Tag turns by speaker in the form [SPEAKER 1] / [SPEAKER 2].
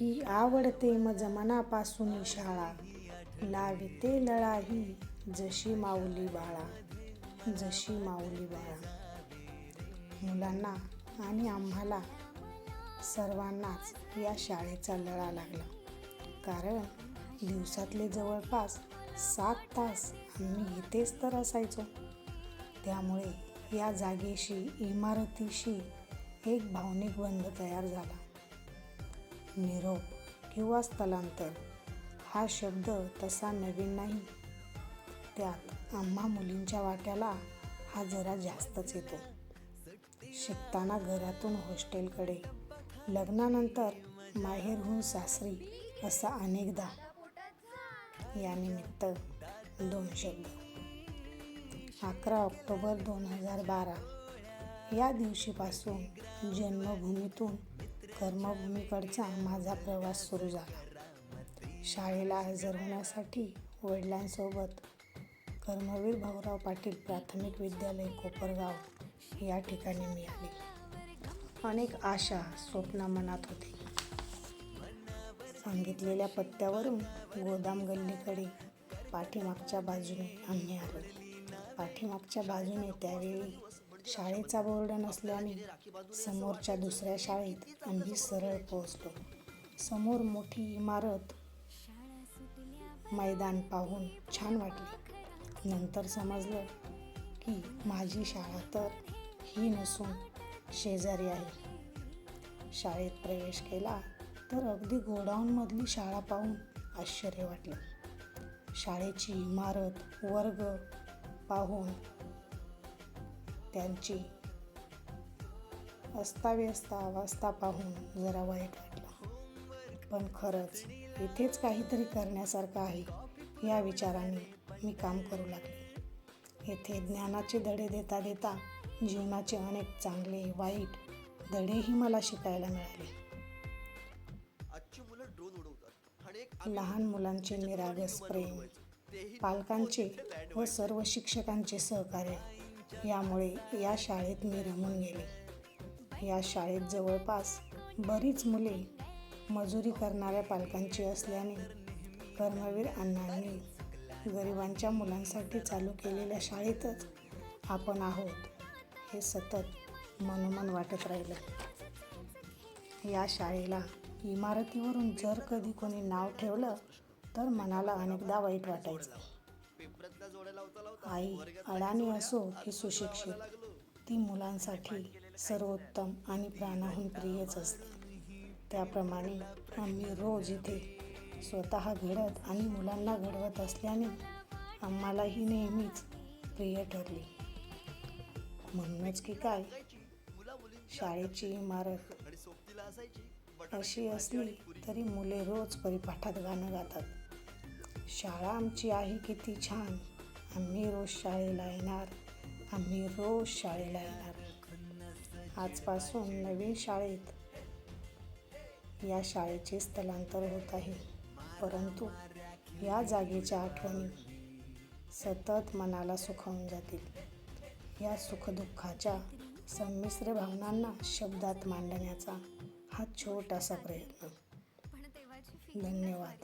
[SPEAKER 1] ही आवडते मज मनापासून शाळा. लाविते लळाही जशी माऊली बाळा जशी माऊली बाळा. मुलांना आणि आम्हाला सर्वांनाच या शाळेचा लळा लागला. कारण दिवसातले जवळपास सात तास आम्ही इथेच तर असायचो. त्यामुळे या जागेशी इमारतीशी एक भावनिक बंध तयार झाला. निरोप किंवा स्थलांतर. हा शब्द तसा नवीन नाही. त्यात आम्हा मुलींच्या वाट्याला हा जरा जास्तच येतो. शिकताना घरातून हॉस्टेलकडे लग्नानंतर माहेरहून सासरी असा अनेकदा. यानिमित्त दोन शब्द. अकरा ऑक्टोबर दोन हजार बारा. या दिवशीपासून जन्मभूमीतून कर्मभूमीकडचा माझा प्रवास सुरू झाला. शाळेला हजर होण्यासाठी वडिलांसोबत कर्मवीर भाऊराव पाटील प्राथमिक विद्यालय कोपरगाव या ठिकाणी मी आले. अनेक आशा स्वप्न मनात होते. सांगितलेल्या पत्त्यावरून गोदाम गल्लीकडे पाठीमागच्या बाजूने आम्ही आलो. पाठीमागच्या बाजूने त्यावेळी शाळेचा बोर्ड नसल्याने समोरच्या दुसऱ्या शाळेत आम्ही सरळ पोहोचलो. समोर मोठी इमारत मैदान पाहून छान वाटले. नंतर समजलं की माझी शाळा तर ही नसून शेजारी आहे. शाळेत प्रवेश केला तर अगदी गोडाऊनमधली शाळा पाहून आश्चर्य वाटलं. शाळेची इमारत वर्ग पाहून त्यांची अस्ताव्यस्त अवस्था पाहून जरा वाईट वाटलं. पण खरंच इथेच काहीतरी करण्यासारखं आहे या विचाराने मी काम करू लागले. येथे ज्ञानाचे धडे देता देता जीवनाचे अनेक चांगले वाईट धडेही मला शिकायला मिळाले. लहान मुलांचे निरागस प्रेम पालकांचे व सर्व शिक्षकांचे सहकार्य यामुळे या शाळेत मी रमून गेले. या शाळेत जवळपास बरीच मुले मजुरी करणाऱ्या पालकांची असल्याने कर्मवीर अण्णांनी गरिबांच्या मुलांसाठी चालू केलेल्या शाळेतच आपण आहोत हे सतत मनोमन वाटत राहिलं या शाळेला इमारतीवरून जर कधी कोणी नाव ठेवलं तर मनाला अनेकदा वाईट वाटायचं. आई अडाणी असो की सुशिक्षित ती मुलांसाठी सर्वोत्तम आणि प्राणाहून प्रियच असते. त्याप्रमाणे आम्ही रोज इथे स्वतः घडत आणि मुलांना घडवत असल्याने आम्हाला ही नेहमीच प्रिय ठरली. म्हणूनच की काय? शाळेची इमारत अशी असली तरी मुले रोज परिपाठात गाणं गातात. शाळा आमची आहे किती छान. आम्ही रोज शाळेला येणार. आम्ही रोज शाळेला येणार. आजपासून नवीन शाळेत या शाळेचे स्थलांतर होत आहे. परंतु या जागेच्या आठवणी सतत मनाला सुखावून जातील. या सुखदुःखाच्या संमिश्र भावनांना शब्दात मांडण्याचा हा छोटासा प्रयत्न. धन्यवाद.